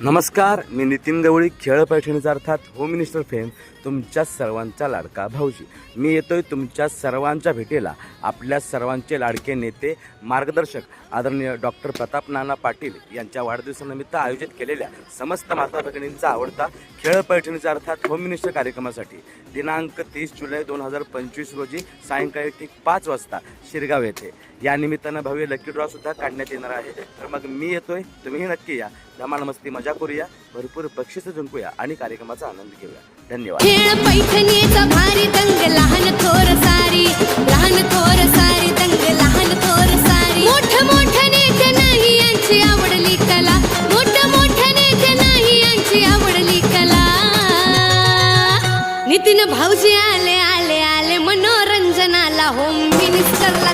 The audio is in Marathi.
नमस्कार मी नितीन गवळी खेळ पैठणीचा अर्थात होम मिनिस्टर फेम तुमच्या सर्वांचा लाडका भाऊजी. मी येतोय तुमच्या सर्वांच्या भेटीला. आपल्या सर्वांचे लाडके नेते मार्गदर्शक आदरणीय डॉक्टर प्रताप नाना पाटील यांच्या वाढदिवसानिमित्त आयोजित केलेल्या समस्त माता भगिनींचा आवडता खेळ पैठणीचा अर्थात होम मिनिस्टर कार्यक्रमासाठी दिनांक तीस जुलै दोन हजार पंचवीस रोजी सायंकाळी ठीक पाच वाजता शिरगाव येथे. या निमित्तानं भव्य लकी ड्रॉ सुद्धा काढण्यात येणार आहे. तर मग मी येतोय तुम्हीही नक्की या. धमाल मस्ती मजा करूया भरपूर बक्षिसं जिंकूया आणि कार्यक्रमाचा आनंद घेऊया. धन्यवाद. नितीन भाऊजी आले आले आले मनोरंजनाला होम मिनिस्टरला